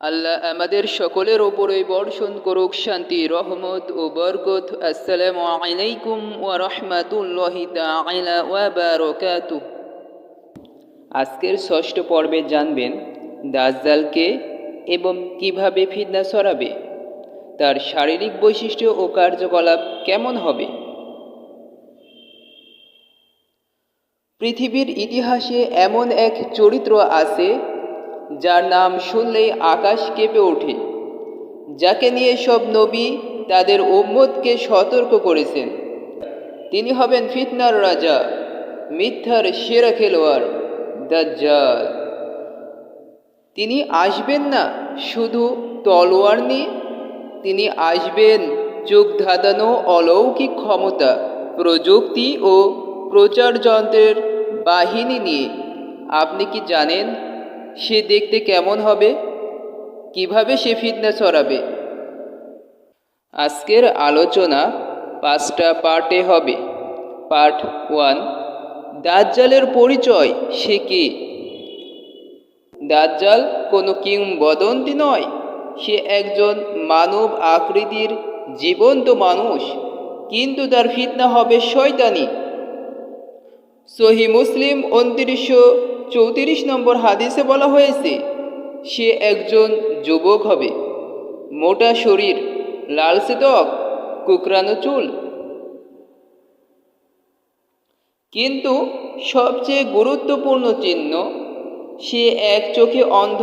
আল্লাহ আমাদের সকলের ওপরে বর্ষণ করুক, শান্তি, রহমত ও বরকত। আসসালামু আলাইকুম ওয়া রাহমাতুল্লাহি তাআলা ওয়া আজকের ষষ্ঠ পর্বে জানবেন দাজ্জালকে এবং কীভাবে ফিতনা ছড়াবে, তার শারীরিক বৈশিষ্ট্য ও কার্যকলাপ কেমন হবে। পৃথিবীর ইতিহাসে এমন এক চরিত্র আছে যার নাম শুনলেই আকাশ কেঁপে ওঠে। যাকে নিয়ে সব নবী তাদের উম্মতকে সতর্ক করেছেন। তিনি হবেন ফিতনার রাজা, মিথ্যার সেরা খেলোয়াড়, দাজ্জাল। তিনি আসবেন না শুধু তলোয়ার নিয়ে, তিনি আসবেন চোখ ধাঁধানো অলৌকিক ক্ষমতা, প্রযুক্তি ও প্রচার যন্ত্রের বাহিনী নিয়ে। আপনি কি জানেন সে দেখতে কেমন হবে? কীভাবে সে ফিতনা ছড়াবে? আজকের আলোচনা পাঁচটা পার্টে হবে। পার্ট ওয়ান, দাজ্জালের পরিচয়, সে কি? দাজ্জাল কোনো কিংবদন্তি নয়। সে একজন মানব আকৃতির জীবন্ত মানুষ, কিন্তু তার ফিতনা হবে শয়তানি। সহি মুসলিম উনত্রিশশো চৌত্রিশ নম্বর হাদিসে বলা হয়েছে, সে একজন যুবক হবে। মোটা শরীর লালসে ত্বক কুকরানো চুল। কিন্তু সবচেয়ে গুরুত্বপূর্ণ চিহ্ন, সে এক চোখে অন্ধ,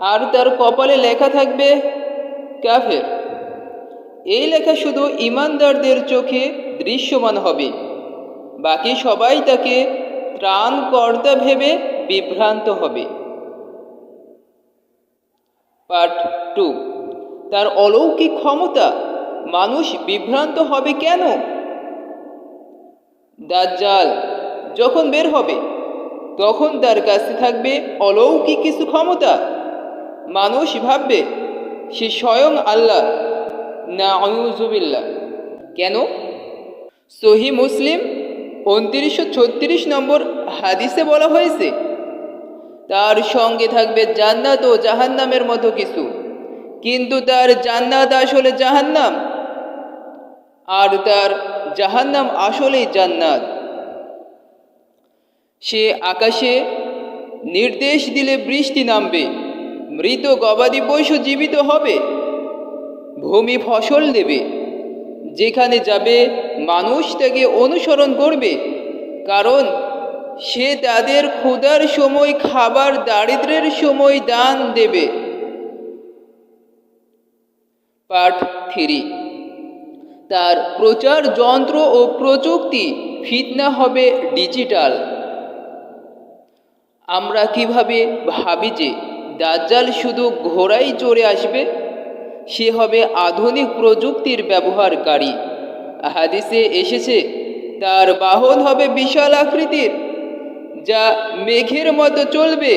আর তার কপালে লেখা থাকবে কাফের। এই লেখা শুধু ইমানদারদের চোখে দৃশ্যমান হবে, বাকি সবাই তাকে ত্রাণকর্তা ভেবে বিভ্রান্ত হবে। Part two. তার অলৌকিক ক্ষমতা, মানুষ বিভ্রান্ত হবে কেন? দাজ্জাল যখন বের হবে, তখন তার কাছে থাকবে অলৌকিক কিছু ক্ষমতা। মানুষ ভাববে, সে স্বয়ং আল্লাহ। না অয়ুজুবিল্লা কেন? সহি মুসলিম উনত্রিশশো ছত্রিশ নম্বর হাদিসে বলা হয়েছে, তার সঙ্গে থাকবে জান্নাত ও জাহান্নামের মতো কিছু। কিন্তু তার জান্নাত আসলে জাহান্নাম, আর তার জাহান্নাম আসলেই জান্নাত। সে আকাশে নির্দেশ দিলে বৃষ্টি নামবে, মৃত গবাদি পশু জীবিত হবে, ভূমি ফসল দেবে। যেখানে যাবে, মানুষ তাকে অনুসরণ করবে। কারণ সে তাদের ক্ষুধার সময়, খাবার দারিদ্রের সময় দান দেবে। Part three. তার প্রচার যন্ত্র ও প্রযুক্তি ফিতনা হবে ডিজিটাল। আমরা কীভাবে ভাবি যে দাজ্জাল শুধু ঘোড়াই চড়ে আসবে? সে হবে আধুনিক প্রযুক্তির ব্যবহারকারী। হাদিসে এসেছে, তার বাহন হবে বিশাল আকৃতির, যা মেঘের মতো চলবে,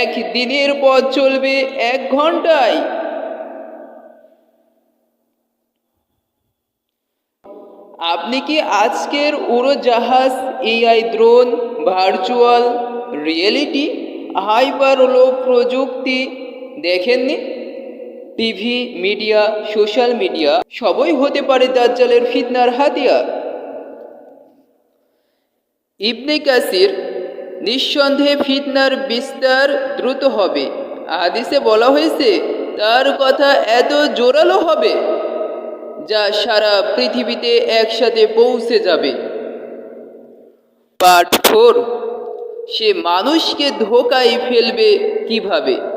এক দিনের পথ চলবে এক ঘন্টায় আপনি কি আজকের উড়োজাহাজ, AI drone, virtual reality hyperloop প্রযুক্তি দেখেননি? টিভি, মিডিয়া, সোশ্যাল মিডিয়া, সবই হতে পারে দাজ্জালের ফিতনার হাতিয়ার। ইবনে কাসির নিঃসন্দেহে ফিতনার বিস্তার দ্রুত হবে। হাদিসে বলা হয়েছে, তার কথা এত জোরালো হবে যা সারা পৃথিবীতে একসাথে পৌঁছে যাবে। পার্ট ফোর, সে মানুষকে ধোকায় ফেলবে কীভাবে?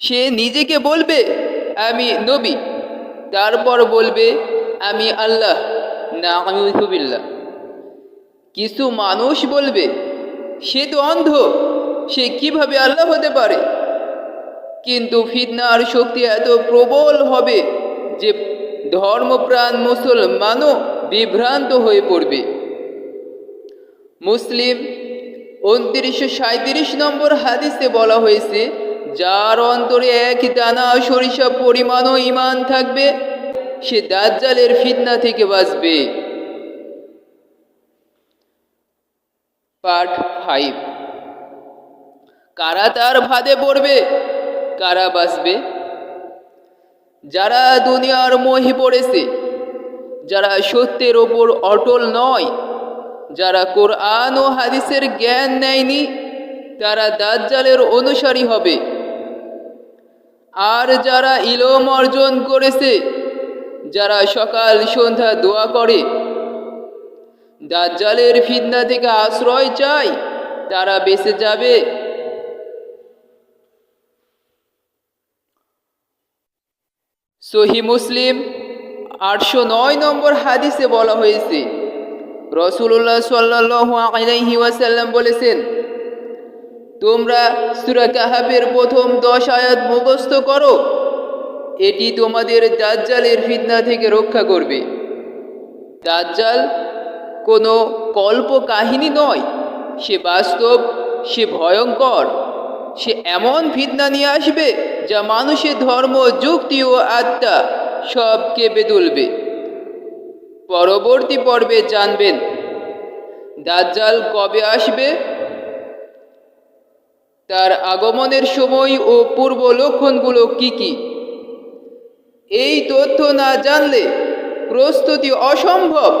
সে নিজেকে বলবে, আমি নবী। তারপর বলবে, আমি আল্লাহ না আমি হুবিল্লা কিছু মানুষ বলবে, সে তো অন্ধ, সে কীভাবে আল্লাহ হতে পারে? কিন্তু ফিতনার শক্তি এত প্রবল হবে যে ধর্মপ্রাণ মুসলমানও বিভ্রান্ত হয়ে পড়বে। মুসলিম উনত্রিশশো সাঁত্রিশ নম্বর হাদিসে বলা হয়েছে যার অন্তরে এক দানা, সরিষা পরিমাণও ইমান থাকবে, সে দাজ্জালের ফিতনা থেকে বাঁচবে। Part five. কারা তার ভাদে পড়বে? কারা বাঁচবে? যারা দুনিয়ার মোহে পড়েছে, যারা সত্যের ওপর অটল নয়, যারা কোরআন ও হাদিসের জ্ঞান নেয়নি, তারা দাজ্জালের অনুসারী হবে। আর যারা ইলম অর্জন করেছে, যারা সকাল সন্ধ্যা দোয়া করে, দাজ্জালের ফিতনা থেকে আশ্রয় চায়, তারা বেঁচে যাবে। সহি মুসলিম আটশো নয় নম্বর হাদিসে বলা হয়েছে রসুল্লাহ সাল্লাহ আলাইহি ওয়াসাল্লাম বলেছেন তোমরা সুরা কাহাবের প্রথম দশ আয়াত মুখস্থ করো। এটি তোমাদের দাজ্জালের ফিতনা থেকে রক্ষা করবে। দাজ্জাল কোনো কল্প কাহিনী নয়। সে বাস্তব, সে ভয়ঙ্কর। সে এমন ফিতনা নিয়ে আসবে যা মানুষের ধর্ম, যুক্তি ও আত্মা সব কেঁপে তুলবে। পরবর্তী পর্বে জানবেন, দাজ্জাল কবে আসবে? তার আগমনের সময় ও পূর্ব লক্ষণগুলো কি কি? এই তথ্য না জানলে প্রস্তুতি অসম্ভব।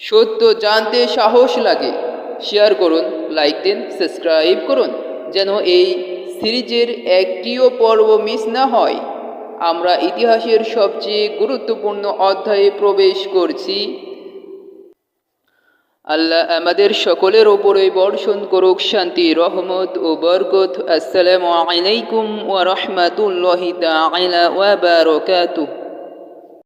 সত্য জানতে সাহস লাগে। শেয়ার করুন, লাইক দিন, সাবস্ক্রাইব করুন, যেন এই সিরিজের একটিও পর্ব মিস না হয়। আমরা ইতিহাসের সবচেয়ে গুরুত্বপূর্ণ অধ্যায়ে প্রবেশ করছি। আল্লাহ আমাদের সকলের ওপরে বর্ষণ করুক, শান্তি, রহমত ও বরকত। আসসালামু আলাইকুম ওয়া রাহমাতুল্লাহি তাআলা ওয়া বারাকাতুহু।